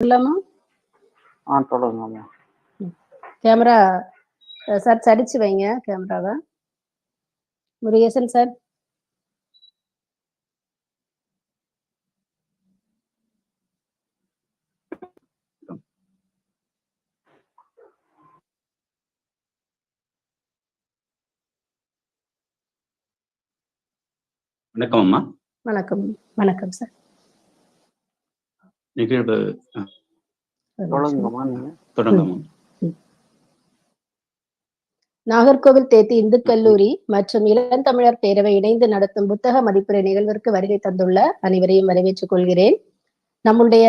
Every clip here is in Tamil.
இல்லாமா? ஆ சொல்லுங்கம்மா கேமரா சார் சரிச்சு வைங்க கேமராவை. முருகேசன் சார். வணக்கம் அம்மா. வணக்கம் வணக்கம் சார். நிகழ்வு நாகர்கோவில் தேத்தி இந்து கல்லூரி மற்றும் இளந்தமிழர் பேரவை இணைந்து நடத்தும் புத்தக மதிப்புரை நிகழ்விற்கு வருகை தந்துள்ள அனைவரையும் வரவேற்றுக் கொள்கிறேன். நம்முடைய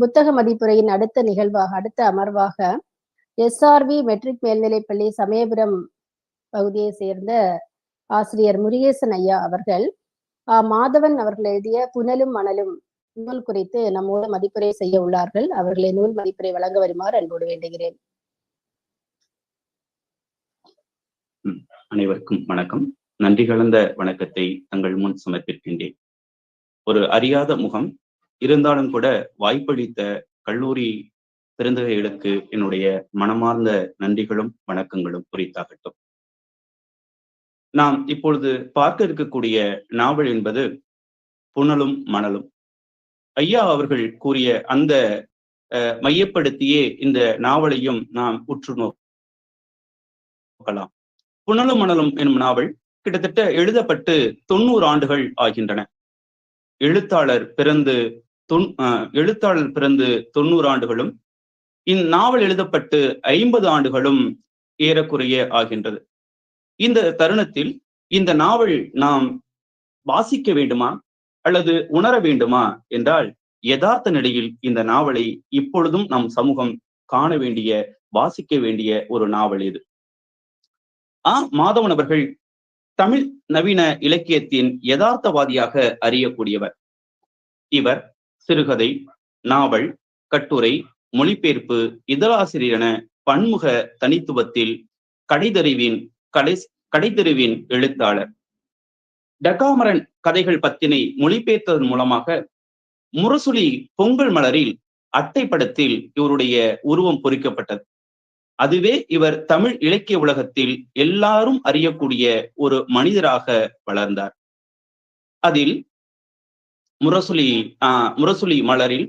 புத்தக மதிப்புரையின் அடுத்த நிகழ்வாக அடுத்த அமர்வாக எஸ்ஆர்வி மெட்ரிக் மேல்நிலைப்பள்ளி சமயபுரம் பகுதியை சேர்ந்த ஆசிரியர் முருகேசன் ஐயா அவர்கள் மாதவன் அவர்கள் எழுதிய புனலும் மணலும் நூல் குறித்து நம்மோடு மதிப்புரை செய்ய உள்ளார்கள். அவர்களை நூல் மதிப்புரை வழங்க வருமாறு அன்போடு வேண்டுகிறேன். அனைவருக்கும் வணக்கம். நன்றி கலந்த வணக்கத்தை தங்கள் முன் சமர்ப்பிக்கின்றேன். ஒரு அறியாத முகம் இருந்தாலும் கூட வாய்ப்பளித்த கல்லூரி பெருந்தகைகளுக்கு என்னுடைய மனமார்ந்த நன்றிகளும் வணக்கங்களும் குறித்தாகட்டும் நாம் இப்பொழுது பார்க்க இருக்கக்கூடிய நாவல் என்பது புனலும் மணலும். ஐயா அவர்கள் கூறிய அந்த அஹ், மையப்படுத்தியே இந்த நாவலையும் நாம் உற்று நோக்கலாம் புனலும் மணலும் எனும் நாவல் கிட்டத்தட்ட எழுதப்பட்டு தொண்ணூறு ஆண்டுகள் ஆகின்றன. எழுத்தாளர் பிறந்து தொன் அஹ், எழுத்தாளர் பிறந்து தொண்ணூறு ஆண்டுகளும் இந்நாவல் எழுதப்பட்டு ஐம்பது ஆண்டுகளும் ஏறக்குறைய ஆகின்றது. இந்த தருணத்தில் இந்த நாவல் நாம் வாசிக்க வேண்டுமா? அல்லது உணர வேண்டுமா என்றால் யதார்த்த நிலையில் இந்த நாவலை இப்பொழுதும் நம் சமூகம் காண வேண்டிய வாசிக்க வேண்டிய ஒரு நாவல் இது. ஆ மாதவன் அவர்கள் தமிழ் நவீன இலக்கியத்தின் யதார்த்தவாதியாக அறியக்கூடியவர். இவர் சிறுகதை நாவல் கட்டுரை மொழிபெயர்ப்பு இதழாசிரியர் என பன்முக தனித்துவத்தில் கடைதறிவின் கடை கடைத்தறிவின் எழுத்தாளர். டெகாமரன் கதைகள் பத்தினை மொழிபெயர்த்ததன் மூலமாக முரசொலி பொங்கல் மலரில் அட்டை படத்தில் இவருடைய உருவம் பொறிக்கப்பட்டது. அதுவே இவர் தமிழ் இலக்கிய உலகத்தில் எல்லாரும் அறியக்கூடிய ஒரு மனிதராக வளர்ந்தார். அதில் முரசொலி ஆஹ் முரசொலி மலரில்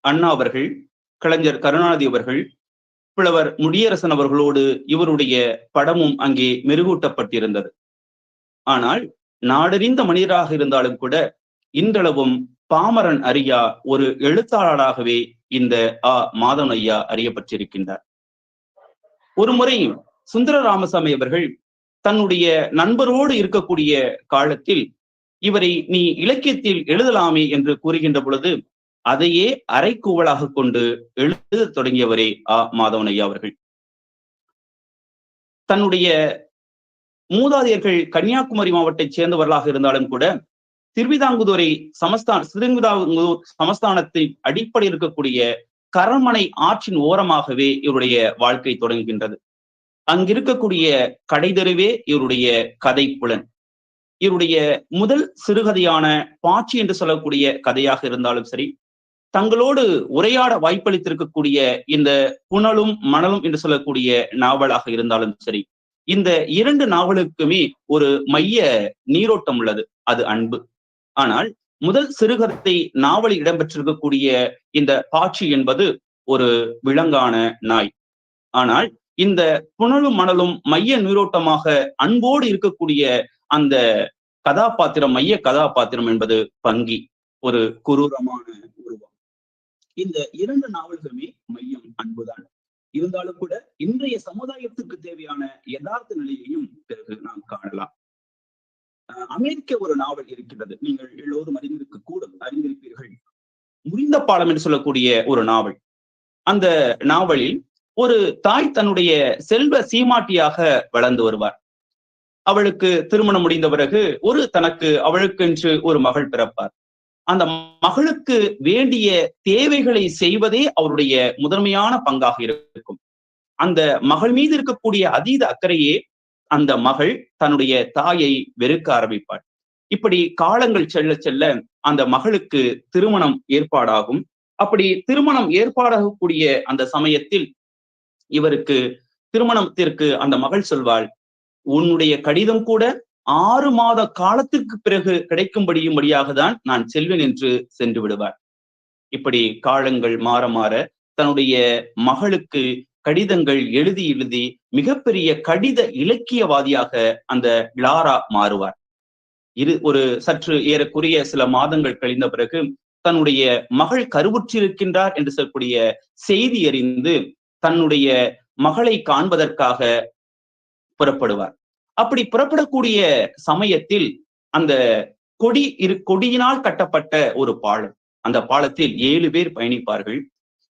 அண்ணா அவர்கள் கலைஞர் கருணாநிதி அவர்கள் புலவர் முடியரசன் அவர்களோடு இவருடைய படமும் அங்கே மெருகூட்டப்பட்டிருந்தது. ஆனால் நாடறிந்த மனிதராக இருந்தாலும் கூட இன்றளவும் பாமரன் அரியா ஒரு எழுத்தாளராகவே இந்த ஆ மாதவன் ஐயா அறியப்பட்டிருக்கின்றார். ஒரு முறை சுந்தர ராமசாமி அவர்கள் தன்னுடைய நண்பரோடு இருக்கக்கூடிய காலத்தில் இவரை நீ இலக்கியத்தில் எழுதலாமே என்று கூறுகின்ற பொழுது அதையே அரைக்கூவலாக கொண்டு எழுத தொடங்கியவரே ஆ மாதவன் ஐயா அவர்கள். தன்னுடைய மூதாதையர்கள் கன்னியாகுமரி மாவட்டத்தைச் சேர்ந்தவர்களாக இருந்தாலும் கூட திருவிதாங்குதுறை சமஸ்தான் திருவிதாங்கூர் சமஸ்தானத்தின் அடிப்படை இருக்கக்கூடிய கரமனை ஆற்றின் ஓரமாகவே இவருடைய வாழ்க்கை தொடங்குகின்றது. அங்கிருக்கக்கூடிய கடைதெருவே இவருடைய கதை புலன் இவருடைய முதல் சிறுகதையான பாச்சி என்று சொல்லக்கூடிய கதையாக இருந்தாலும் சரி தங்களோடு உரையாட வாய்ப்பளித்திருக்கக்கூடிய இந்த புனலும் மணலும் என்று சொல்லக்கூடிய நாவலாக இருந்தாலும் சரி இந்த இரண்டு நாவலுக்குமே ஒரு மைய நீரோட்டம் உள்ளது அது அன்பு. ஆனால் முதல் சிறுகதை நாவலில் இடம்பெற்றிருக்கக்கூடிய இந்த பாட்சி என்பது ஒரு விலங்கான நாய். ஆனால் இந்த புனலும் மணலும் மைய நீரோட்டமாக அன்போடு இருக்கக்கூடிய அந்த கதாபாத்திரம் மைய கதாபாத்திரம் என்பது பங்கி ஒரு குரூரமான உருவம். இந்த இரண்டு நாவல்களுமே மையம் அன்புதான். இருந்தாலும் கூட இன்றைய சமுதாயத்துக்கு தேவையான யதார்த்த நிலையையும் பிறகு நாம் காணலாம். அமெரிக்க ஒரு நாவல் இருக்கின்றது. நீங்கள் எல்லோரும் அறிந்திருக்க கூடும் அறிந்திருப்பீர்கள். முறிந்த பாலம் என்று சொல்லக்கூடிய ஒரு நாவல். அந்த நாவலில் ஒரு தாய் தன்னுடைய செல்வ சீமாட்டியாக வளர்ந்து வருவார். அவளுக்கு திருமணம் முடிந்த பிறகு ஒரு தனக்கு அவளுக்கென்று ஒரு மகள் பிறப்பார். அந்த மகளுக்கு வேண்டிய தேவைகளை செய்வதே அவருடைய முதன்மையான பங்காக இருக்கும். அந்த மகள் மீது இருக்கக்கூடிய அதீத அக்கறையே அந்த மகள் தன்னுடைய தாயை வெறுக்க ஆரம்பிப்பாள். இப்படி காலங்கள் செல்ல செல்ல அந்த மகளுக்கு திருமணம் ஏற்பாடாகும். அப்படி திருமணம் ஏற்பாடாகக்கூடிய அந்த சமயத்தில் இவருக்கு திருமணத்திற்கு அந்த மகள் சொல்வாள் உன்னுடைய கடிதம் கூட ஆறு மாத காலத்திற்கு பிறகு கிடைக்கும்படியும்படியாக தான் நான் செல்வேன் என்று சென்று விடுவார். இப்படி காலங்கள் மாற மாற தன்னுடைய மகளுக்கு கடிதங்கள் எழுதி எழுதி மிகப்பெரிய கடித இலக்கியவாதியாக அந்த லாரா மாறுவார். இரு ஒரு சற்று ஏறக்குறைய சில மாதங்கள் கழிந்த பிறகு தன்னுடைய மகள் கருவுற்றிருக்கின்றார் என்று சொல்லக்கூடிய செய்தி அறிந்து தன்னுடைய மகளை காண்பதற்காக புறப்படுவார். அப்படி புறப்படக்கூடிய சமயத்தில் அந்த கொடி இரு கொடியினால் கட்டப்பட்ட ஒரு பாலம் அந்த பாலத்தில் ஏழு பேர் பயணிப்பார்கள்.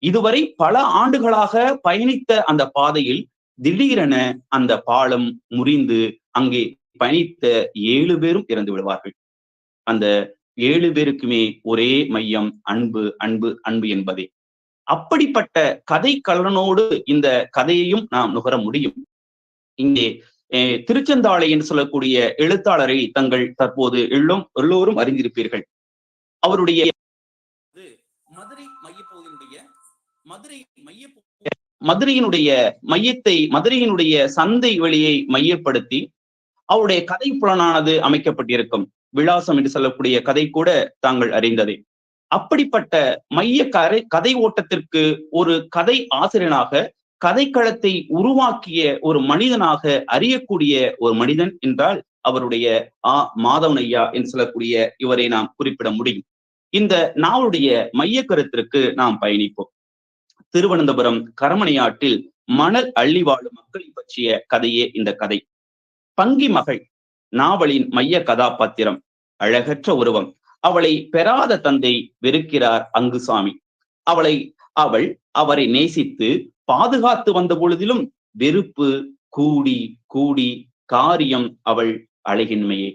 இதுவரை பல ஆண்டுகளாக பயணித்த அந்த பாதையில் திடீரென அந்த பாலம் முறிந்து அங்கே பயணித்த ஏழு பேரும் இறந்து விடுவார்கள். அந்த ஏழு பேருக்குமே ஒரே மையம் அன்பு அன்பு அன்பு என்பதே. அப்படிப்பட்ட கதை கலனோடு இந்த கதையையும் நாம் நுகர முடியும். இங்கே திருச்செந்தாளை என்று சொல்லக்கூடிய எழுத்தாளரை தங்கள் தற்போது எல்லும் எல்லோரும் அறிந்திருப்பீர்கள். அவருடைய மதுரை மையப்பகுதியினுடைய மதுரை மைய மதுரையினுடைய மையத்தை மதுரையினுடைய சந்தை வெளியை மையப்படுத்தி அவருடைய கதை புலனானது அமைக்கப்பட்டிருக்கும். விலாசம் என்று சொல்லக்கூடிய கதை கூட தாங்கள் அறிந்ததே. அப்படிப்பட்ட மைய கரை கதை ஓட்டத்திற்கு ஒரு கதை ஆசிரியனாக கதைக்களத்தை உருவாக்கிய ஒரு மனிதனாக அறியக்கூடிய ஒரு மனிதன் என்றால் அவருடைய ஆ. மாதவனையா என்று சொல்லக்கூடிய இவரை நாம் குறிப்பிட முடியும். இந்த நாவலுடைய மைய கருத்திற்கு நாம் பயணிப்போம். திருவனந்தபுரம் கரமணியாட்டில் மணல் அள்ளி வாழும் மக்களை பற்றிய கதையே இந்த கதை. பங்கி மகள் நாவலின் மைய கதாபாத்திரம் அழகற்ற உருவம். அவளை பெறாத தந்தை வெறுக்கிறார் அங்குசாமி. அவளை அவள் அவரை நேசித்து பாதுகாத்து வந்த பொழுதிலும் வெறுப்பு கூடி கூடி காரியம் அவள் அழகின்மையே.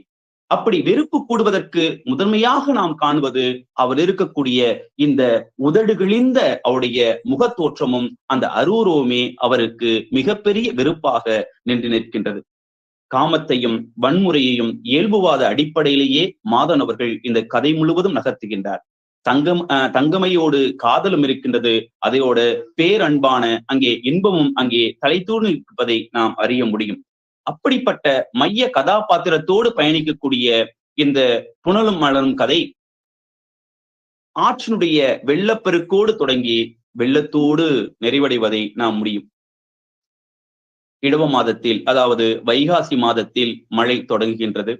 அப்படி வெறுப்பு கூடுவதற்கு முதன்மையாக நாம் காண்பது அவர் இருக்கக்கூடிய இந்த உதடுகிழிந்த அவருடைய முகத்தோற்றமும் அந்த அரூரவுமே அவருக்கு மிகப்பெரிய வெறுப்பாக நின்று நிற்கின்றது. காமத்தையும் வன்முறையையும் இயல்புவாத அடிப்படையிலேயே மாதன் அவர்கள் இந்த கதை முழுவதும் நகர்த்துகின்றார். தங்கம் தங்கமையோடு காதலும் இருக்கின்றது. அதையோட பேரன்பான அங்கே இன்பமும் அங்கே தலைத்தூர்ந்து இருப்பதை நாம் அறிய முடியும். அப்படிப்பட்ட மைய கதாபாத்திரத்தோடு பயணிக்கக்கூடிய இந்த புனலும் மலரும் கதை ஆற்றினுடைய வெள்ளப்பெருக்கோடு தொடங்கி வெள்ளத்தோடு நிறைவடைவதை நாம் முடியும். இடவ மாதத்தில் அதாவது வைகாசி மாதத்தில் மழை தொடங்குகின்றது.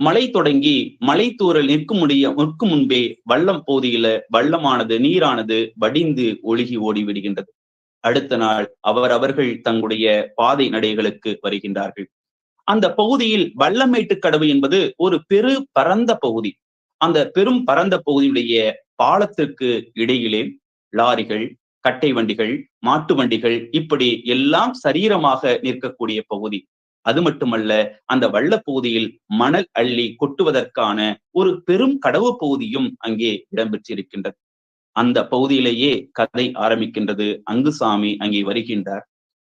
மழை தொடங்கி மலை தூரல் நிற்கும் முடிய நிற்கும் முன்பே வள்ளம் பகுதியில வள்ளமானது நீரானது வடிந்து ஒழுகி ஓடி விடுகின்றது அடுத்த நாள் அவர் அவர்கள் தங்களுடைய பாதை நடைகளுக்கு வருகின்றார்கள். அந்த பகுதியில் வல்லமேட்டு கடவு என்பது ஒரு பெரு பரந்த பகுதி. அந்த பெரும் பரந்த பகுதியுடைய பாலத்திற்கு இடையிலே லாரிகள் கட்டை வண்டிகள் மாட்டு வண்டிகள் இப்படி எல்லாம் சரீரமாக நிற்கக்கூடிய பகுதி. அது மட்டுமல்ல அந்த வள்ளப்பகுதியில் மணல் அள்ளி கொட்டுவதற்கான ஒரு பெரும் கடவு பகுதியும் அங்கே இடம்பெற்றிருக்கின்றது. அந்த பகுதியிலேயே கதை ஆரம்பிக்கின்றது. அங்குசாமி அங்கே வருகின்றார்.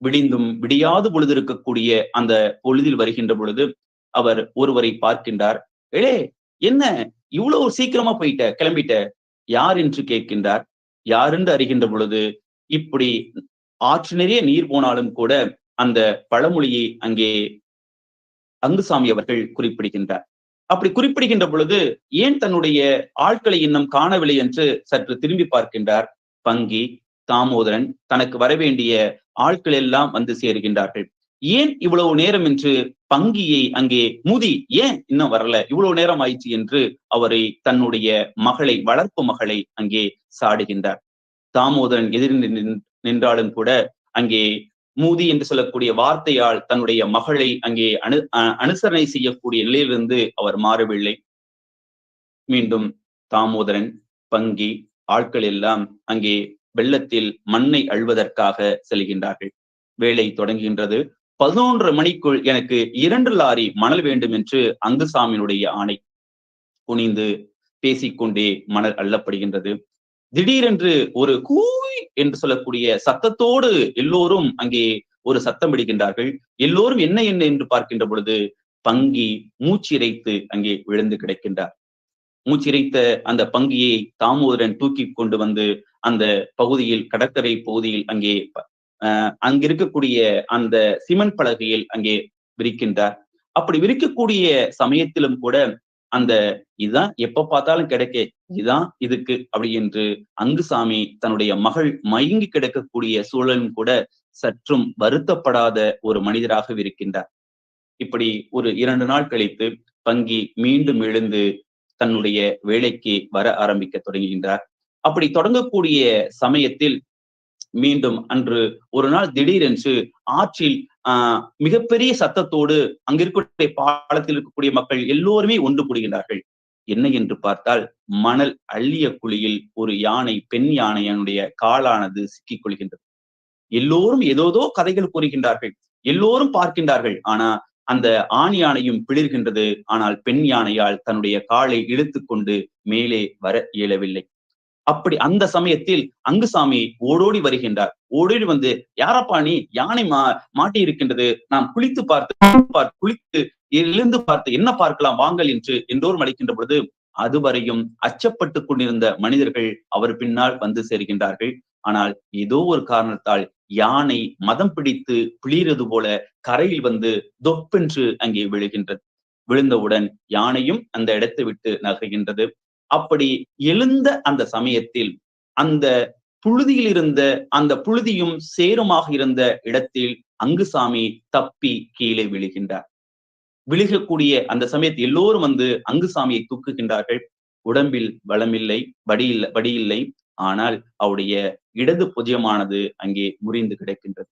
விடிந்தும் விடியாது பொழுது இருக்கக்கூடிய அந்த பொழுதில் வருகின்ற பொழுது அவர் ஒருவரை பார்க்கின்றார். ஏழே என்ன? இவ்வளவு சீக்கிரமா போயிட்ட? கிளம்பிட்ட? யார்? என்று கேட்கின்றார். யார் என்று அறிகின்ற பொழுது இப்படி ஆற்று நிறைய நீர் போனாலும் கூட அந்த பழமொழியை அங்கே அங்குசாமி அவர்கள் குறிப்பிடுகின்றார். அப்படி குறிப்பிடுகின்ற பொழுது ஏன் தன்னுடைய ஆட்களை இன்னும் காணவில்லை என்று சற்று திரும்பி பார்க்கின்றார். பங்கி தாமோதரன் தனக்கு வரவேண்டிய ஆட்கள் எல்லாம் வந்து சேருகின்றார்கள். ஏன் இவ்வளவு நேரம் என்று பங்கியை அங்கே முதி ஏன் இன்னும் வரல? இவ்வளவு நேரம் ஆயிடுச்சு என்று அவரை தன்னுடைய மகளை வளர்ப்பு மகளை அங்கே சாடுகின்றார். தாமோதரன் எதிர் நின்றாலும் கூட அங்கே மூதி என்று சொல்லக்கூடிய வார்த்தையால் தன்னுடைய மகளை அங்கே அனு அனுசரணை செய்யக்கூடிய நிலையிலிருந்து அவர் மாறவில்லை. மீண்டும் தாமோதரன் பங்கி ஆட்கள் எல்லாம் அங்கே வெள்ளத்தில் மண்ணை அழுவதற்காக செல்கின்றார்கள். வேலை தொடங்குகின்றது. பதினொன்று மணிக்குள் எனக்கு இரண்டு லாரி மணல் வேண்டும் என்று அங்குசாமியினுடைய ஆணை. குனிந்து பேசிக்கொண்டே மணல் அள்ளப்படுகின்றது. திடீரென்று ஒரு கூய் என்று சொல்லக்கூடிய சத்தத்தோடு எல்லோரும் அங்கே ஒரு சத்தம் விடுகின்றார்கள். எல்லோரும் என்ன என்ன என்று பார்க்கின்ற பொழுது பங்கி மூச்சிறைத்து அங்கே விழுந்து கிடக்கின்றார். மூச்சிறைத்த அந்த பங்கியை தாமோதரன் தூக்கி கொண்டு வந்து அந்த பகுதியில் கடற்கரை பகுதியில் அங்கே அஹ் அங்கிருக்கக்கூடிய அந்த சிமெண்ட் பலகையில் அங்கே விரிக்கின்றார். அப்படி விரிக்கக்கூடிய சமயத்திலும் கூட அந்த இதுதான் எப்ப பார்த்தாலும் கிடைக்க இதுதான் இதுக்கு அப்படி என்று அங்குசாமி தன்னுடைய மகள் மயங்கி கிடக்கக்கூடிய சூழலும் கூட சற்றும் வருத்தப்படாத ஒரு மனிதராக இருக்கின்றார். இப்படி ஒரு இரண்டு நாள் கழித்து பங்கி மீண்டும் எழுந்து தன்னுடைய வேலைக்கு வர ஆரம்பிக்க தொடங்குகின்றார். அப்படி தொடங்கக்கூடிய சமயத்தில் மீண்டும் அன்று ஒரு நாள் திடீரென்று ஆற்றில் ஆஹ் மிகப்பெரிய சத்தத்தோடு அங்கிருக்கக்கூடிய பாலத்தில் இருக்கக்கூடிய மக்கள் எல்லோருமே ஒன்று கூடுகின்றார்கள். என்ன என்று பார்த்தால் மணல் அள்ளிய குழியில் ஒரு யானை பெண் யானையனுடைய காலானது சிக்கிக் கொள்கின்றது. எல்லோரும் ஏதோதோ கதைகள் கூறுகின்றார்கள். எல்லோரும் பார்க்கின்றார்கள். ஆனா அந்த ஆண் யானையும் பிளிர்கின்றது. ஆனால் பெண் யானையால் தன்னுடைய காலை இழுத்து கொண்டு மேலே வர இயலவில்லை. அப்படி அந்த சமயத்தில் அங்குசாமி ஓடோடி வருகின்றார். ஓடோடி வந்து யாரப்பா நீ? யானை மா மாட்டி இருக்கின்றது. நாம் குளித்து பார்த்து குளித்து எழுந்து பார்த்து என்ன பார்க்கலாம் வாங்கள் என்று எல்லோரும் அழைக்கின்ற பொழுது அதுவரையும் அச்சப்பட்டு கொண்டிருந்த மனிதர்கள் அவர் பின்னால் வந்து சேர்கின்றார்கள். ஆனால் ஏதோ ஒரு காரணத்தால் யானை மதம் பிடித்து பிளிறது போல கரையில் வந்து தொப்பென்று அங்கே விழுகின்றது. விழுந்தவுடன் யானையும் அந்த இடத்தை விட்டு நகர்கின்றது. அப்படி எழுந்த அந்த சமயத்தில் அந்த புழுதியில் இருந்த அந்த புழுதியும் சேருமாக இருந்த இடத்தில் அங்குசாமி தப்பி கீழே விழுகின்றார். விழுகக்கூடிய அந்த சமயத்தில் எல்லோரும் வந்து அங்குசாமியை தூக்குகின்றார்கள். உடம்பில் பலமில்லை வடியில்லை வடியில்லை. ஆனால் அவருடைய இடது புஜமானது அங்கே முறிந்து கிடக்கின்றது.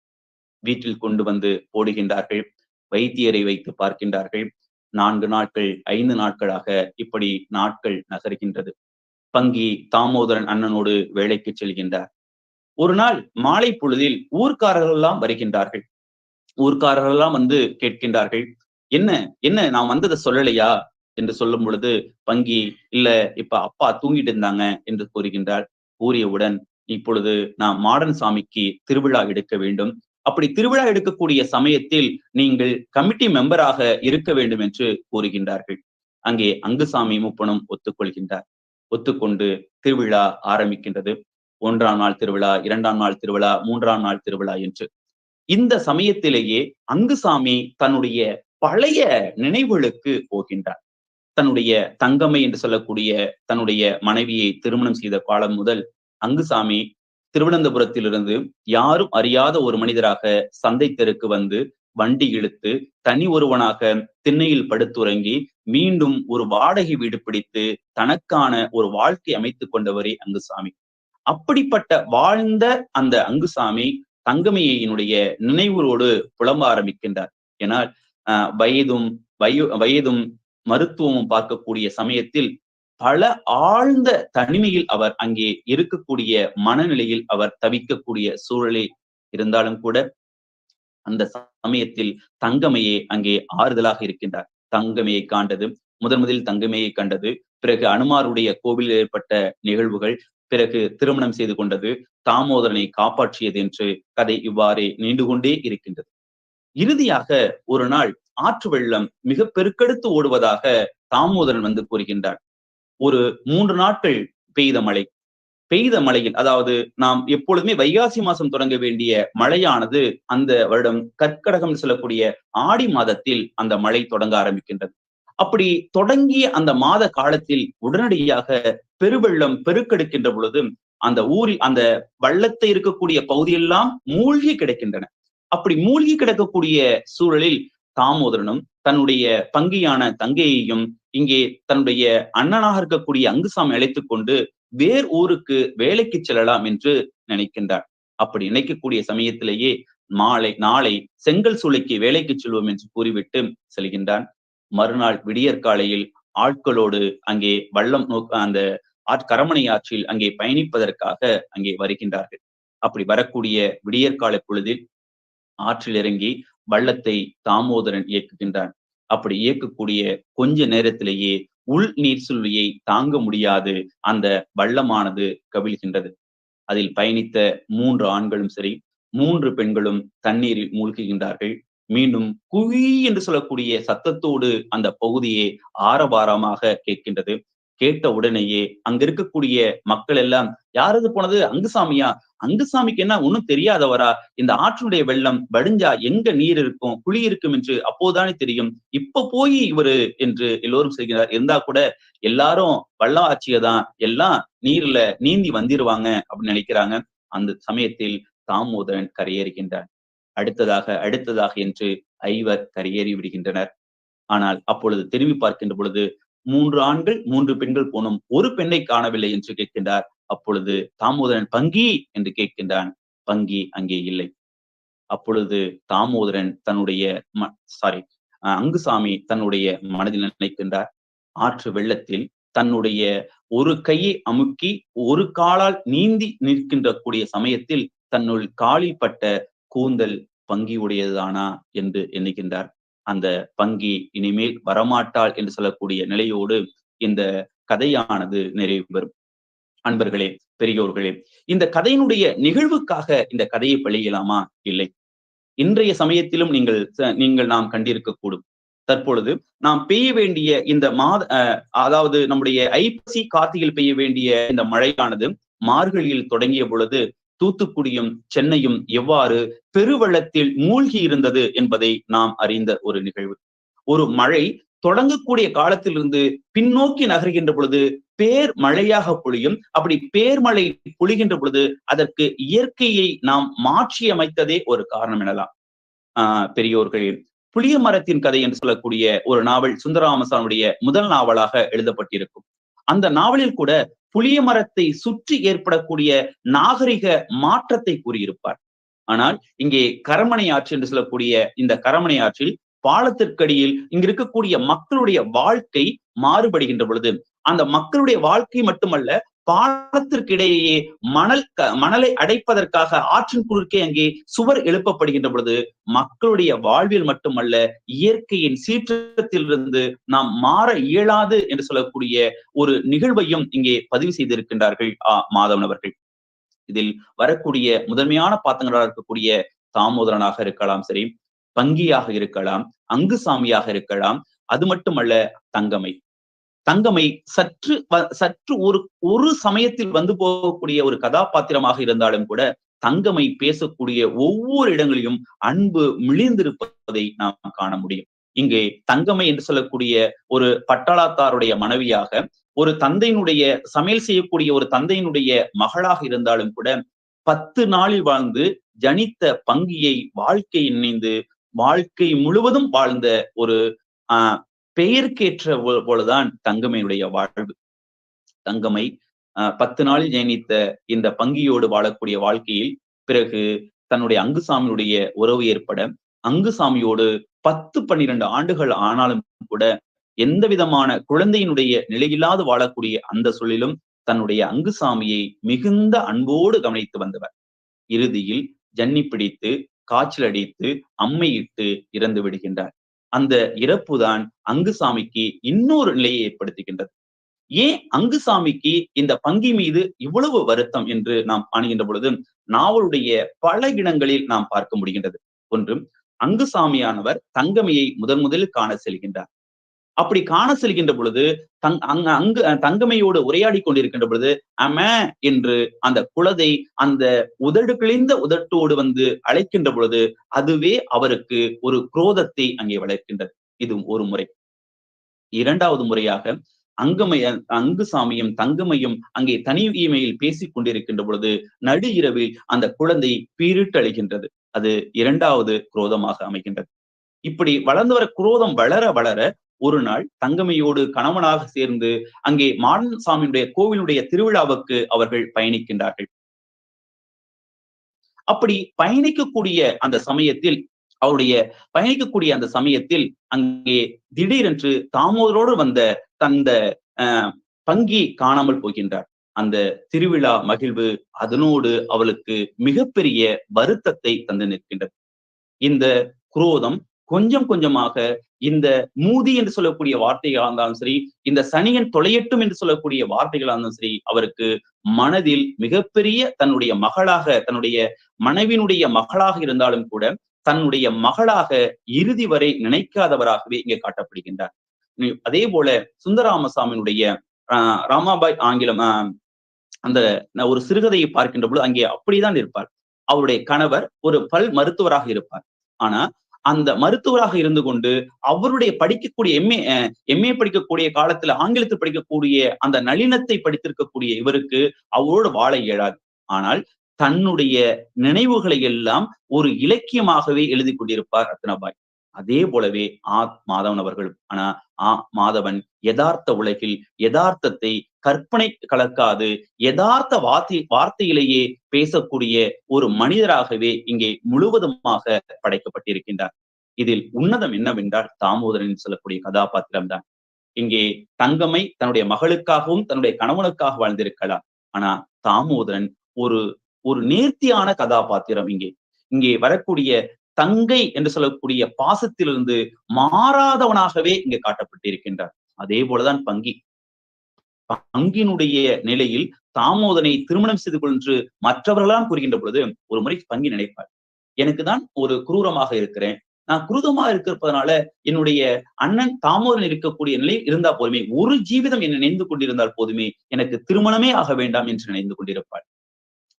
வீட்டில் கொண்டு வந்து போடுகின்றார்கள். வைத்தியரை வைத்து பார்க்கின்றார்கள். நான்கு நாட்கள் ஐந்து நாட்களாக இப்படி நாட்கள் நகர்கின்றது. பங்கி தாமோதரன் அண்ணனோடு வேலைக்கு செல்கின்றார். ஒரு நாள் மாலை பொழுதில் ஊர்க்காரர்கள் எல்லாம் வருகின்றார்கள். ஊர்க்காரர்கள் எல்லாம் வந்து கேட்கின்றார்கள் என்ன என்ன நான் வந்ததை சொல்லலையா? என்று சொல்லும் பொழுது பங்கி இல்ல இப்ப அப்பா தூங்கிட்டு இருந்தாங்க என்று கூறுகின்றார். கூறியவுடன் இப்பொழுது நாம் மாடன் சாமிக்கு திருவிழா எடுக்க வேண்டும். அப்படி திருவிழா எடுக்கக்கூடிய சமயத்தில் நீங்கள் கமிட்டி மெம்பராக இருக்க வேண்டும் என்று கூறுகின்றார்கள். அங்கே அங்குசாமி முப்பனும் ஒத்துக்கொள்கின்றார். ஒத்துக்கொண்டு திருவிழா ஆரம்பிக்கின்றது. ஒன்றாம் நாள் திருவிழா இரண்டாம் நாள் திருவிழா மூன்றாம் நாள் திருவிழா என்று. இந்த சமயத்திலேயே அங்குசாமி தன்னுடைய பழைய நினைவுகளுக்கு போகின்றார். தன்னுடைய தங்கமை என்று சொல்லக்கூடிய தன்னுடைய மனைவியை திருமணம் செய்த காலம் முதல் அங்குசாமி திருவனந்தபுரத்திலிருந்து யாரும் அறியாத ஒரு மனிதராக சந்தை தெருக்கு வந்து வண்டி இழுத்து தனி ஒருவனாக திண்ணையில் படுத்துறங்கி மீண்டும் ஒரு வாடகை வீடு பிடித்து தனக்கான ஒரு வாழ்க்கை அமைத்துக் கொண்டவரே அங்குசாமி. அப்படிப்பட்ட வாழ்ந்த அந்த அங்குசாமி தங்கமையினுடைய நினைவுகளோடு புலம்ப ஆரம்பிக்கின்றார். ஏனால் வயதும் வயு வயதும் மருத்துவமும் பார்க்கக்கூடிய சமயத்தில் பல ஆழ்ந்த தனிமையில் அவர் அங்கே இருக்கக்கூடிய மனநிலையில் அவர் தவிக்கக்கூடிய சூழலே இருந்தாலும் கூட அந்த சமயத்தில் தங்கமையே அங்கே ஆறுதலாக இருக்கின்றார். தங்கமையை காண்டது முதன் முதலில் தங்கமையை கண்டது பிறகு அனுமாருடைய கோவிலில் ஏற்பட்ட நிகழ்வுகள் பிறகு திருமணம் செய்து கொண்டது தாமோதரனை காப்பாற்றியது என்று கதை இவ்வாறே நீண்டு கொண்டே இருக்கின்றது. இறுதியாக ஒரு நாள் ஆற்று வெள்ளம் மிக பெருக்கெடுத்து ஓடுவதாக தாமோதரன் வந்து கூறுகின்றார் ஒரு மூன்று நாட்கள் பெய்த மழை. பெய்த மழையில் அதாவது நாம் எப்பொழுதுமே வைகாசி மாசம் தொடங்க வேண்டிய மழையானது அந்த வருடம் கற்கடகம் செல்லக்கூடிய ஆடி மாதத்தில் அந்த மழை தொடங்க ஆரம்பிக்கின்றது. அப்படி தொடங்கிய அந்த மாத காலத்தில் உடனடியாக பெருவெள்ளம் பெருக்கெடுக்கின்ற பொழுது அந்த ஊரில் அந்த வள்ளத்தை இருக்கக்கூடிய பகுதியெல்லாம் மூழ்கி கிடக்கின்றன. அப்படி மூழ்கி கிடக்கக்கூடிய சூழலில் தாமோதரனும் தன்னுடைய பங்கியான தங்கையையும் இங்கே தன்னுடைய அண்ணனாக இருக்கக்கூடிய அங்குசாமி அழைத்துக் கொண்டு வேர் ஊருக்கு வேலைக்கு செல்லலாம் என்று நினைக்கின்றார். அப்படி நினைக்கக்கூடிய சமயத்திலேயே மாலை நாளை செங்கல் சூளைக்கு வேலைக்கு செல்வோம் என்று கூறிவிட்டு செல்கின்றான். மறுநாள் விடியற்காலையில் ஆட்களோடு அங்கே வள்ளம் நோக்க அந்த கரமணை ஆற்றில் அங்கே பயணிப்பதற்காக அங்கே வருகின்றார்கள். அப்படி வரக்கூடிய விடியற்கால பொழுதில் ஆற்றில் இறங்கி வள்ளத்தை தாமோதரன் இயக்குகின்றான். அப்படி இயக்கக்கூடிய கொஞ்ச நேரத்திலேயே உள் நீர் சுழியை தாங்க முடியாது அந்த வள்ளமானது கவிழ்கின்றது. அதில் பயணித்த மூன்று ஆண்களும் சரி மூன்று பெண்களும் தண்ணீரில் மூழ்குகின்றார்கள். மீண்டும் குவி என்று சொல்லக்கூடிய சத்தத்தோடு அந்த பகுதியே ஆரவாரமாக கேட்கின்றது. கேட்ட உடனேயே அங்க இருக்கக்கூடிய மக்கள் எல்லாம் யாரது போனது? அங்குசாமியா? அங்குசாமிக்கு என்ன? ஒண்ணும் தெரியாதவரா? இந்த ஆற்றினுடைய வெள்ளம் வடிஞ்சா எங்க நீர் இருக்கும்? குழி இருக்கும் என்று அப்போதானே தெரியும். இப்ப போய் இவரு என்று எல்லோரும் செய்கிறார் இருந்தா கூட எல்லாரும் வள்ளம் ஆட்சியதான் எல்லாம் நீர்ல நீந்தி வந்திருவாங்க அப்படின்னு நினைக்கிறாங்க. அந்த சமயத்தில் தாமோதரன் கரையேறுகின்றார் அடுத்ததாக அடுத்ததாக என்று ஐவர் கரையேறி விடுகின்றனர். ஆனால் அப்பொழுது திரும்பி பார்க்கின்ற பொழுது மூன்று ஆண்கள் மூன்று பெண்கள் போனும். ஒரு பெண்ணை காணவில்லை என்று கேட்கின்றார். அப்பொழுது தாமோதரன் பங்கி! என்று கேட்கின்றான். பங்கி அங்கே இல்லை. அப்பொழுது தாமோதரன் தன்னுடைய சாரி அங்குசாமி தன்னுடைய மனதில் நினைக்கின்றார். ஆற்று வெள்ளத்தில் தன்னுடைய ஒரு கையை அமுக்கி ஒரு காலால் நீந்தி நிற்கின்ற கூடிய சமயத்தில் தன்னுள் காலில் பட்ட கூந்தல் பங்கி என்று எண்ணுகின்றார். அந்த பங்கி இனிமேல் வரமாட்டாள் என்று சொல்லக்கூடிய நிலையோடு இந்த கதையானது நிறைவு பெறும். அன்பர்களே பெரியோர்களே இந்த கதையினுடைய நிகழ்வுக்காக இந்த கதையை பழியலாமா இல்லை. இன்றைய சமயத்திலும் நீங்கள் நீங்கள் நாம் கண்டிருக்கக்கூடும். தற்பொழுது நாம் பெய்ய வேண்டிய இந்த மாத அதாவது நம்முடைய ஐப்பசி கார்த்தியில் பெய்ய வேண்டிய இந்த மழையானது மார்கழியில் தொடங்கிய பொழுது தூத்துக்குடியும் சென்னையும் எவ்வாறு பெருவெள்ளத்தில் மூழ்கி இருந்தது என்பதை நாம் அறிந்த ஒரு நிகழ்வு. ஒரு மழை தொடங்கக்கூடிய காலத்திலிருந்து பின்னோக்கி நகர்கின்ற பொழுது பேர் மழையாக பொழியும். அப்படி பேர்மழை பொழிகின்ற பொழுது அதற்கு இயற்கையை நாம் மாற்றி அமைத்ததே ஒரு காரணம் எனலாம். ஆஹ் பெரியோர்களே புளிய மரத்தின் கதை என்று சொல்லக்கூடிய ஒரு நாவல் சுந்தரராமசாமியுடைய முதல் நாவலாக எழுதப்பட்டிருக்கும். அந்த நாவலில் கூட புளிய மரத்தை சுற்றி ஏற்படக்கூடிய நாகரிக மாற்றத்தை கூறியிருப்பார். ஆனால் இங்கே கரமனை ஆற்று என்று சொல்லக்கூடிய இந்த கரமனை ஆற்றில் பாலத்திற்கடியில் இங்க இருக்கக்கூடிய மக்களுடைய வாழ்க்கை மாறுபடுகின்ற பொழுது அந்த மக்களுடைய வாழ்க்கை மட்டுமல்ல பாலத்திற்கு இடையே மணல் மணலை அடைப்பதற்காக ஆற்றின் குறுக்கே அங்கே சுவர் எழுப்பப்படுகின்ற பொழுது மக்களுடைய வாழ்வில் மட்டுமல்ல இயற்கையின் சீற்றத்திலிருந்து நாம் மாற இயலாது என்று சொல்லக்கூடிய ஒரு நிகழ்வையும் இங்கே பதிவு செய்திருக்கின்றார்கள் ஆ மாதவன் அவர்கள். இதில் வரக்கூடிய முதன்மையான பாத்திரங்களாக இருக்கக்கூடிய தாமோதரனாக இருக்கலாம் சரி பங்கியாக இருக்கலாம் அங்குசாமியாக இருக்கலாம் அது மட்டுமல்ல தங்கமை. தங்கமை சற்று சற்று ஒரு ஒரு சமயத்தில் வந்து போகக்கூடிய ஒரு கதாபாத்திரமாக இருந்தாலும் கூட தங்கமை பேசக்கூடிய ஒவ்வொரு இடங்களிலும் அன்பு மிளிந்திருப்பதை நாம் காண முடியும். இங்கே தங்கமை என்று சொல்லக்கூடிய ஒரு பட்டாளத்தாருடைய மனைவியாக ஒரு தந்தையினுடைய சமையல் செய்யக்கூடிய ஒரு தந்தையினுடைய மகளாக இருந்தாலும் கூட பத்து நாளில் வாழ்ந்து ஜனித்த பங்கியை வாழ்க்கை இணைந்து வாழ்க்கை முழுவதும் வாழ்ந்த ஒரு ஆஹ் பெயர்க்கேற்ற போலதான் தங்கமையுடைய வாழ்வு. தங்கமை பத்து நாளில் ஜெயனித்த இந்த பங்கியோடு வாழக்கூடிய வாழ்க்கையில் பிறகு தன்னுடைய அங்குசாமியுடைய உறவு ஏற்பட அங்குசாமியோடு பத்து பன்னிரண்டு ஆண்டுகள் ஆனாலும் கூட எந்த விதமான குழந்தையினுடைய நிலையில்லாது வாழக்கூடிய அந்த சொல்லிலும் தன்னுடைய அங்குசாமியை மிகுந்த அன்போடு கவனித்து வந்தவர். இறுதியில் ஜன்னி பிடித்து காய்ச்சல் அடித்து அம்மையிட்டு இறந்து விடுகின்றார். அந்த இறப்புதான் அங்குசாமிக்கு இன்னொரு நிலையை ஏற்படுத்துகின்றது. ஏன் அங்குசாமிக்கு இந்த பங்கி மீது இவ்வளவு வருத்தம் என்று நாம் காணுகின்ற பொழுது நாவலுடைய பல இடங்களில் நாம் பார்க்க முடிகின்றது. ஒன்று அங்குசாமியானவர் தங்கமையை முதன் முதலில் காண செல்கின்றார். அப்படி காண செல்கின்ற பொழுது தங் அங்க அங்கு தங்கமையோடு உரையாடி கொண்டிருக்கின்ற பொழுது அம என்று அந்த குலதை அந்த உதடு கிழிந்த உதட்டோடு வந்து அழைக்கின்ற பொழுது அதுவே அவருக்கு ஒரு குரோதத்தை அங்கே வளர்க்கின்றது. இது ஒரு முறை. இரண்டாவது முறையாக அங்கமைய அங்குசாமியும் தங்கமையும் அங்கே தனிமையில் பேசிக் கொண்டிருக்கின்ற பொழுது நடு இரவில் அந்த குழந்தை பீரிட்டழிகின்றது அது இரண்டாவது குரோதமாக அமைகின்றது. இப்படி வளர்ந்து வர குரோதம் வளர வளர ஒரு நாள் தங்கமையோடு கணவனாக சேர்ந்து அங்கே மாடன் சாமியுடைய கோவிலுடைய திருவிழாவுக்கு அவர்கள் பயணிக்கின்றார்கள். அப்படி பயணிக்கக்கூடிய அந்த சமயத்தில் அவருடைய பயணிக்கக்கூடிய அந்த சமயத்தில் அங்கே திடீரென்று தாமோதரோடு வந்த தந்த அஹ் பங்கி காணாமல் போகின்றார். அந்த திருவிழா மகிழ்வு அதனோடு அவளுக்கு மிகப்பெரிய வருத்தத்தை தந்து நிற்கின்றது. இந்த குரோதம் கொஞ்சம் கொஞ்சமாக இந்த மூதி என்று சொல்லக்கூடிய வார்த்தைகளாக இருந்தாலும் சரி இந்த சனியன் தொலையட்டும் என்று சொல்லக்கூடிய வார்த்தைகளாக இருந்தாலும் சரி அவருக்கு மனதில் மிகப்பெரிய தன்னுடைய மகளாக தன்னுடைய மனைவினுடைய மகளாக இருந்தாலும் கூட தன்னுடைய மகளாக இறுதி வரை நினைக்காதவராகவே இங்கே காட்டப்படுகின்றார். அதே போல சுந்தராமசாமியினுடைய ஆஹ் ராமாபாய் ஆங்கிலம் ஆஹ் அந்த ஒரு சிறுகதையை பார்க்கின்ற பொழுது அங்கே அப்படிதான் இருப்பார். அவருடைய கணவர் ஒரு பல் மருத்துவராக இருப்பார். ஆனா அந்த மருத்துவராக இருந்து கொண்டு அவருடைய படிக்கக்கூடிய எம்ஏ எம்ஏ படிக்கக்கூடிய காலத்துல ஆங்கிலத்தில் படிக்கக்கூடிய அந்த நளினத்தை படித்திருக்கக்கூடிய இவருக்கு அவரோடு வாழ இயலாது. ஆனால் தன்னுடைய நினைவுகளை எல்லாம் ஒரு இலக்கியமாகவே எழுதி கொண்டிருப்பார் ரத்னபாய். அதே போலவே ஆ மாதவன் அவர்கள் ஆனா ஆ மாதவன் யதார்த்த உலகில் யதார்த்தத்தை கற்பனை கலக்காது யதார்த்த வார்த்தை வார்த்தையிலேயே பேசக்கூடிய ஒரு மனிதராகவே இங்கே முழுவதுமாக படைக்கப்பட்டிருக்கின்றார். இதில் உன்னதம் என்னவென்றால் தாமோதரன் சொல்லக்கூடிய கதாபாத்திரம் தான். இங்கே தங்கமை தன்னுடைய மகளுக்காகவும் தன்னுடைய கணவனுக்காக வாழ்ந்திருக்கலாம். ஆனா தாமோதரன் ஒரு ஒரு நேர்த்தியான கதாபாத்திரம் இங்கே. இங்கே வரக்கூடிய தங்கை என்று சொல்லக்கூடிய பாசத்திலிருந்து மாறாதவனாகவே இங்கே காட்டப்பட்டிருக்கின்றார். அதே போலதான் பங்கி. பங்கினுடைய நிலையில் தாமோதனை திருமணம் செய்து கொண்டு மற்றவர்களாம் கூறுகின்ற பொழுது ஒரு முறை பங்கி நினைப்பார். எனக்கு தான் ஒரு குரூரமாக இருக்கிறேன். நான் குருதமா இருக்கிறதுனால என்னுடைய அண்ணன் தாமோதரன் இருக்கக்கூடிய நிலை இருந்தா போதுமே ஒரு ஜீவிதம் என்னை நினைந்து கொண்டிருந்தால் போதுமே எனக்கு திருமணமே ஆக வேண்டாம் என்று நினைந்து கொண்டிருப்பாள்.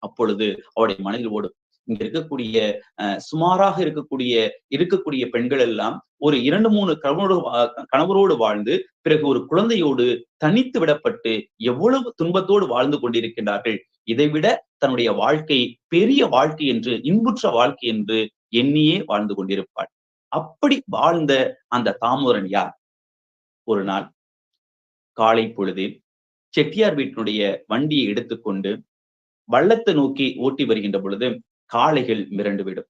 அப்பொழுது அவருடைய மனதில் ஓடும். இங்க இருக்கக்கூடிய அஹ், சுமாராக இருக்கக்கூடிய இருக்கக்கூடிய பெண்கள் எல்லாம் ஒரு இரண்டு மூணு கணவரோடு கணவரோடு வாழ்ந்து பிறகு ஒரு குழந்தையோடு தனித்து விடப்பட்டு எவ்வளவு துன்பத்தோடு வாழ்ந்து கொண்டிருக்கின்றார்கள். இதைவிட தன்னுடைய வாழ்க்கை பெரிய வாழ்க்கை என்று இன்புற்ற வாழ்க்கை என்று எண்ணியே வாழ்ந்து கொண்டிருப்பாள். அப்படி வாழ்ந்த அந்த தாமோதரன் யார்? ஒரு நாள் காலை பொழுதில் செட்டியார் வீட்டினுடைய வண்டியை எடுத்துக்கொண்டு வள்ளத்தை நோக்கி ஓட்டி வருகின்ற பொழுது காளைகள் மிரண்டுவிடும்.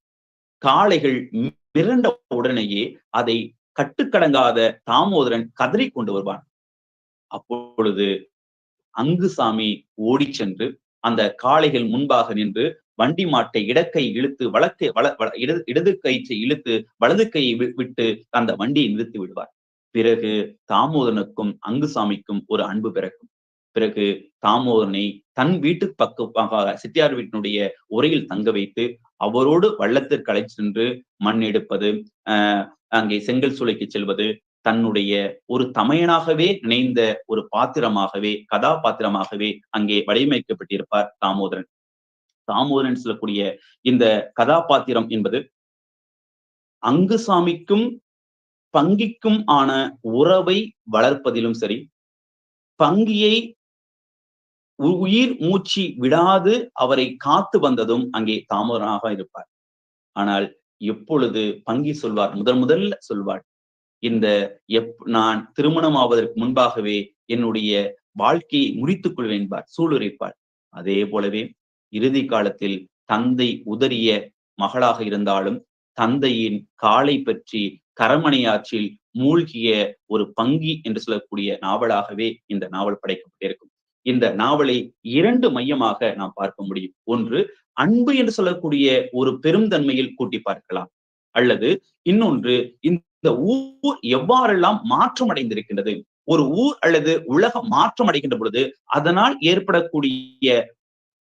காளைகள் மிரண்ட உடனேயே அதை கட்டுக்கடங்காத தாமோதரன் கதறி கொண்டு வருவான். அப்பொழுது அங்குசாமி ஓடிச் சென்று அந்த காளைகள் முன்பாக நின்று வண்டி மாட்டை இடக்கை இழுத்து வழக்கை வள இடது இடது கயிற்றை இழுத்து வலது கையை வி- விட்டு அந்த வண்டியை நிறுத்தி விடுவார். பிறகு தாமோதரனுக்கும் அங்குசாமிக்கும் ஒரு அன்பு பிறக்கும். பிறகு தாமோதரனை தன் வீட்டு பக்கமாக சித்தியார் வீட்டினுடைய உரையில் தங்க வைத்து அவரோடு வள்ளத்திற்கு அழைத்து சென்று மண் எடுப்பது ஆஹ் அங்கே செங்கல் சூளைக்கு செல்வது தன்னுடைய ஒரு தமையனாகவே நினைந்த ஒரு பாத்திரமாகவே கதாபாத்திரமாகவே அங்கே வடிவமைக்கப்பட்டிருப்பார் தாமோதரன். தாமோதரன் சொல்லக்கூடிய இந்த கதாபாத்திரம் என்பது அங்குசாமிக்கும் பங்கிக்கும் ஆன உறவை வளர்ப்பதிலும் சரி பங்கியை உயிர் மூச்சு விடாது அவரை காத்து வந்ததும் அங்கே தாமோதரனாக இருப்பார். ஆனால் எப்பொழுது பங்கி சொல்வார் முதன் முதல்ல சொல்வார் இந்த எப் நான் திருமணம் ஆவதற்கு முன்பாகவே என்னுடைய வாழ்க்கையை முறித்துக் கொள்வேன் என்பார் சூளுரைப்பார். அதே போலவே இறுதி காலத்தில் தந்தை உதறிய மகளாக இருந்தாலும் தந்தையின் காலை பற்றி கரமணையாற்றில் மூழ்கிய ஒரு பங்கி என்று சொல்லக்கூடிய நாவலாகவே இந்த நாவல் படைக்கப்பட்டிருக்கும். இந்த நாவலை இரண்டு மையமாக நாம் பார்க்க முடியும். ஒன்று அன்பு என்று சொல்லக்கூடிய ஒரு பெருந்தன்மையில் கூட்டி பார்க்கலாம். அல்லது இன்னொன்று இந்த ஊர் எவ்வாறெல்லாம் மாற்றம் அடைந்திருக்கின்றது ஒரு ஊர் அல்லது உலகம் மாற்றம் அடைகின்ற பொழுது அதனால் ஏற்படக்கூடிய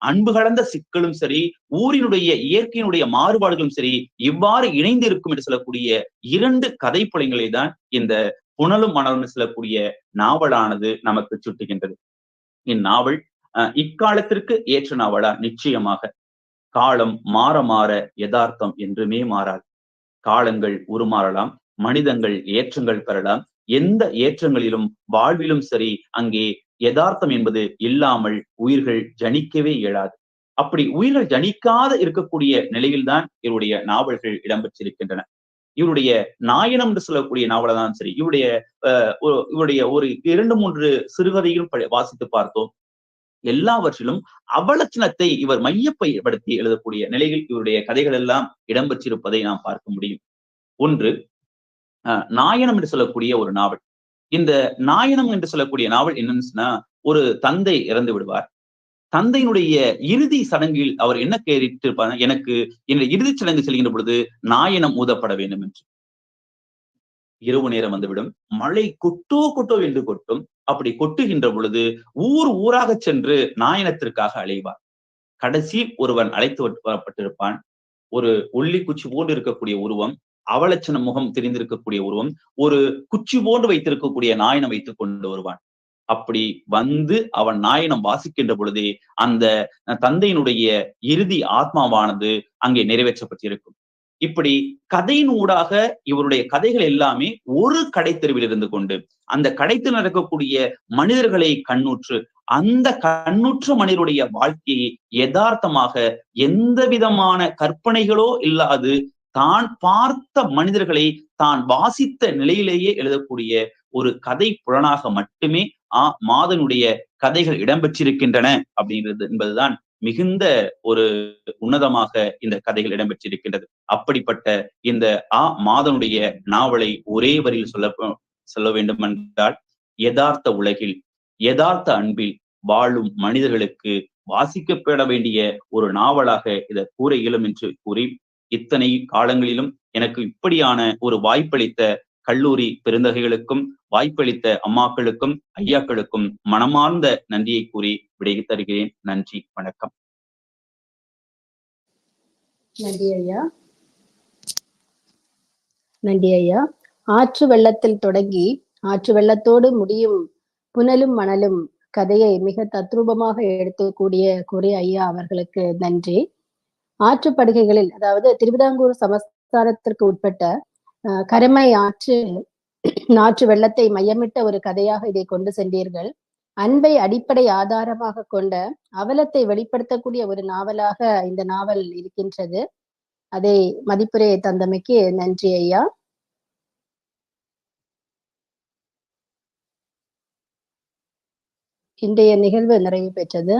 அன்பு கலந்த சிக்கலும் சரி ஊரினுடைய இயற்கையினுடைய மாறுபாடுகளும் சரி இவ்வாறு இணைந்து இருக்கும் என்று சொல்லக்கூடிய இரண்டு கதைப்புலங்களை தான் இந்த புனலும் மணலும் சொல்லக்கூடிய நாவலானது நமக்கு சுட்டுகின்றது. இந்நாவல் அஹ், இக்காலத்திற்கு ஏற்ற நாவலா? நிச்சயமாக. காலம் மாற மாற யதார்த்தம் என்றுமே மாறாது. காலங்கள் உருமாறலாம் மனிதங்கள் ஏற்றங்கள் பெறலாம். எந்த ஏற்றங்களிலும் வாழ்விலும் சரி அங்கே யதார்த்தம் என்பது இல்லாமல் உயிர்கள் ஜனிக்கவே இயலாது. அப்படி உயிர்கள் ஜனிக்காத இருக்கக்கூடிய நிலையில்தான் இவருடைய நாவல்கள் இடம்பெற்றிருக்கின்றன இவருடைய நாயனம் என்று சொல்லக்கூடிய நாவலதான் சரி. இவருடைய அஹ், இவருடைய ஒரு இரண்டு மூன்று சிறுகதையும் வாசித்து பார்த்தோம். எல்லாவற்றிலும் அவலட்சணத்தை இவர் மையப்படுத்தி எழுதக்கூடிய நிலையில் இவருடைய கதைகள் எல்லாம் இடம்பெற்றிருப்பதை நாம் பார்க்க முடியும். ஒன்று அஹ், நாயனம் என்று சொல்லக்கூடிய ஒரு நாவல். இந்த நாயனம் என்று சொல்லக்கூடிய நாவல் என்னன்னு சொன்னா ஒரு தந்தை இறந்து விடுவார். தந்தையினுடைய இறுதி சடங்கில் அவர் என்ன கேட்டிருப்பார்? எனக்கு இந்த இறுதிச் சடங்கு செல்கின்ற பொழுது நாயனம் ஊதப்பட வேண்டும் என்று. இரவு நேரம் வந்துவிடும். மழை கொட்டோ கொட்டோ என்று கொட்டும். அப்படி கொட்டுகின்ற பொழுது ஊர் ஊராக சென்று நாயனத்திற்காக அலைவார். கடைசி ஒருவன் அழைத்து வரப்பட்டிருப்பான். ஒரு ஒல்லி குச்சி போன்று இருக்கக்கூடிய உருவம் அவலட்சண முகம் தெரிந்திருக்கக்கூடிய உருவம் ஒரு குச்சி போன்று வைத்திருக்கக்கூடிய நாயனை வைத்துக் கொண்டு வருவான். அப்படி வந்து அவன் நாயனம் வாசிக்கின்ற பொழுதே அந்த தந்தையினுடைய இறுதி ஆத்மாவானது அங்கே நிறைவேற்றப்பட்டிருக்கும். இப்படி கதையின் ஊடாக இவருடைய கதைகள் எல்லாமே ஒரு கடைத்தெருவில் இருந்து கொண்டு அந்த கடைத்தில் நடக்கக்கூடிய மனிதர்களை கண்ணுற்று அந்த கண்ணுற்ற மனிதருடைய வாழ்க்கையை யதார்த்தமாக எந்த விதமான கற்பனைகளோ இல்லாது தான் பார்த்த மனிதர்களை தான் வாசித்த நிலையிலேயே எழுதக்கூடிய ஒரு கதை புலனாக மட்டுமே ஆ மாதனுடைய கதைகள் இடம்பெற்றிருக்கின்றன அப்படின்றது என்பதுதான் மிகுந்த ஒரு உன்னதமாக இந்த கதைகள் இடம்பெற்றிருக்கின்றது. அப்படிப்பட்ட இந்த ஆ மாதனுடைய நாவலை ஒரே வரியில் சொல்ல சொல்ல வேண்டும் என்றால் யதார்த்த உலகில் யதார்த்த அன்பில் வாழும் மனிதர்களுக்கு வாசிக்கப்பட வேண்டிய ஒரு நாவலாக இதை கூற இயலும் என்று கூறி இத்தனை காலங்களிலும் எனக்கு இப்படியான ஒரு வாய்ப்பளித்த கல்லூரி பெருந்தகைகளுக்கும் வாய்ப்பளித்த அம்மாக்களுக்கும் ஐயாக்களுக்கும் மனமார்ந்த நன்றியை கூறி விடை தருகிறேன். நன்றி வணக்கம். நன்றி ஐயா. நன்றி ஐயா. ஆற்று வெள்ளத்தில் தொடங்கி ஆற்று வெள்ளத்தோடு முடியும் புனலும் மணலும் கதையை மிக தத்ரூபமாக எடுத்துக்கூடிய கூறிய ஐயா அவர்களுக்கு நன்றி. ஆற்றுப்படுகைகளில் அதாவது திருவிதாங்கூர் சமஸ்தானத்திற்கு உட்பட்ட கருமை ஆற்று நாற்று வெள்ளத்தை மையமிட்ட ஒரு கதையாக இதை கொண்டு சென்றீர்கள். அன்பை அடிப்படை ஆதாரமாக கொண்ட அவலத்தை வெளிப்படுத்தக்கூடிய ஒரு நாவலாக இந்த நாவல் இருக்கின்றது. அதை மதிப்புரை தந்தமைக்கு நன்றி ஐயா. இன்றைய நிகழ்வு நிறைவு பெற்றது.